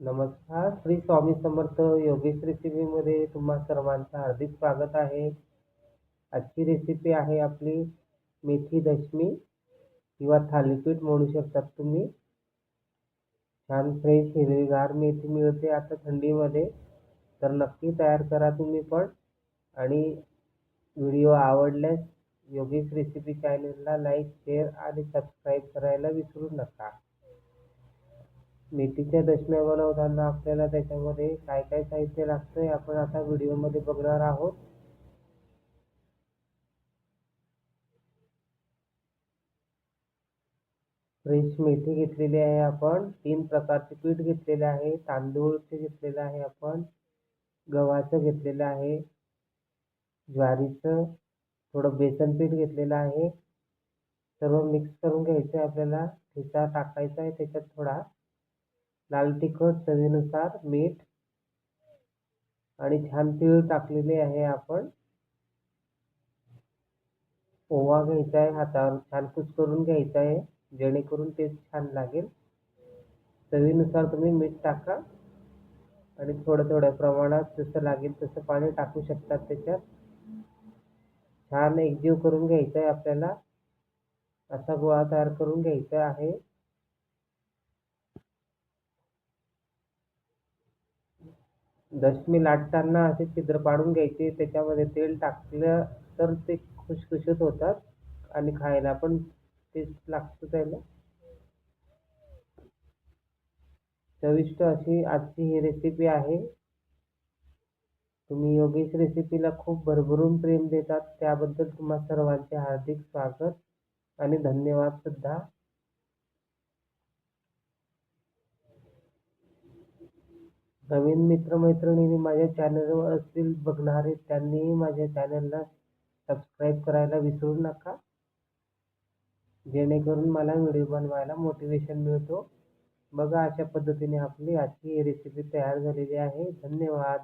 नमस्कार. श्री स्वामी समर्थ योगेश रेसिपीमध्ये तुम्हा सर्वांचं हार्दिक स्वागत आहे. आजची रेसिपी आहे आपली मेथी दशमी किंवा थालीपीठ म्हणू शकतात तुम्ही. छान फ्रेश हिरवीगार मेथी मिळते आता थंडीमध्ये. तर नक्की तयार करा तुम्ही पण. आणि व्हिडिओ आवडल्यास योगेश रेसिपी चॅनलला लाईक शेअर आणि सबस्क्राईब करायला विसरू नका. मेथीच्या दशम्या बनवताना आपल्याला त्याच्यामध्ये काय काय साहित्य लागतं आहे आपण आता व्हिडिओमध्ये बघणार आहोत. फ्रेश मेथी घेतलेली आहे आपण. तीन प्रकारचे पीठ घेतलेले आहे. तांदूळचे घेतलेलं आहे आपण. गव्हाचं घेतलेलं आहे. ज्वारीचं. थोडं बेसन पीठ घेतलेलं आहे. सर्व मिक्स करून घ्यायचं आहे आपल्याला. ठेचा टाकायचा आहे त्याच्यात थोडा. लाल तिखट चवीनुसार मीठ आणि छान तीळ टाकलेले आहे आपण. ओवा घ्यायचा आहे हातावर छान करून घ्यायचा आहे जेणेकरून ते छान लागेल. चवीनुसार तुम्ही मीठ टाका आणि थोड्या थोड्या प्रमाणात जसं लागेल तसं पाणी टाकू शकतात त्याच्यात. छान एकजीव करून घ्यायचा आहे आपल्याला. असा गोळा तयार करून घ्यायचा आहे. दशमी लाटताना असे छिद्र पाडून घ्यायचे त्याच्यामध्ये तेल टाकलं तर ते खुशखुशीत होतात आणि खायला पण टेस्ट लागतं त्याला चविष्ट अशी आजची ही रेसिपी आहे. तुम्ही योगेश रेसिपीला खूप भरभरून प्रेम देतात त्याबद्दल तुम्हा सर्वांचे हार्दिक स्वागत आणि धन्यवाद सुद्धा. नवीन मित्रमैत्रिणींनी माझ्या चॅनलवर असतील बघणारे त्यांनीही माझ्या चॅनलला सबस्क्राईब करायला विसरू नका. जेणेकरून मला व्हिडिओ बनवायला मोटिवेशन मिळतो. बघा अशा पद्धतीने आपली आजची रेसिपी तयार झालेली आहे. धन्यवाद.